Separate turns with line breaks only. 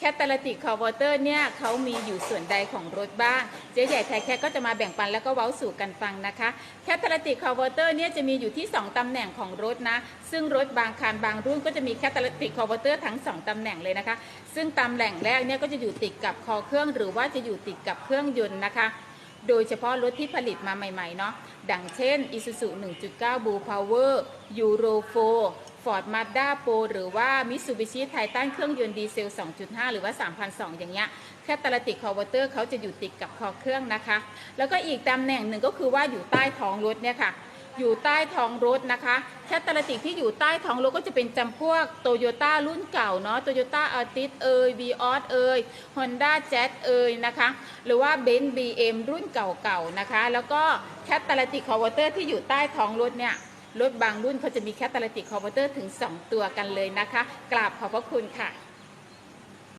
แคตตาลติกคอเวอร์เตอร์เนี่ยเขามีอยู่ส่วนใดของรถบ้าง เจ๊ใหญ่ไทยแคทก็จะมาแบ่งปันแล้วก็เว้าสู่กันฟังนะคะแคตตาลติกคอเวอร์เตอร์เนี่ยจะมีอยู่ที่ 2 ตำแหน่งของรถนะ ซึ่งรถบางคันบางรุ่นก็จะมีแคตตาลติกคอเวอร์เตอร์ทั้ง 2 ตำแหน่งเลยนะคะ ซึ่งตำแหน่งแรกเนี่ยก็จะอยู่ติดกับคอเครื่องหรือว่าจะอยู่ติดกับเครื่องยนต์นะคะ โดยเฉพาะรถที่ผลิตมาใหม่ๆเนาะดังเช่น Isuzu 1.9 Blue Power Euro 4 Ford Mazda Pro หรือว่า Mitsubishi Titan เครื่องยนต์ดีเซล 2.5 หรือว่า3,200อย่างเงี้ยแคตตาลติกคอเวอร์เตอร์เขาจะอยู่ติดกับคอเครื่องนะคะ แล้วก็อีกตำแหน่งหนึ่งก็คือว่าอยู่ใต้ท้องรถเนี่ยค่ะ อยู่ใต้ท้องรถนะคะแคตตาลติกที่อยู่ใต้ท้องรถก็จะเป็นจำพวกโตโยต้ารุ่นเก่าเนาะโตโยต้าอาร์ติสเอยวีออสเอยฮอนด้าแจ๊เอยนะคะ หรือว่าเบนซ์บีเอ็มรุ่นเก่าๆนะคะ แล้วก็แคตตาลติกคอเวอร์เตอร์ที่อยู่ใต้ท้องรถเนี่ย รถบางรุ่นเขาจะมีแคตตาลติกคอเวอร์เตอร์ถึง 2 ตัวกันเลยนะคะ กราบขอบพระคุณค่ะ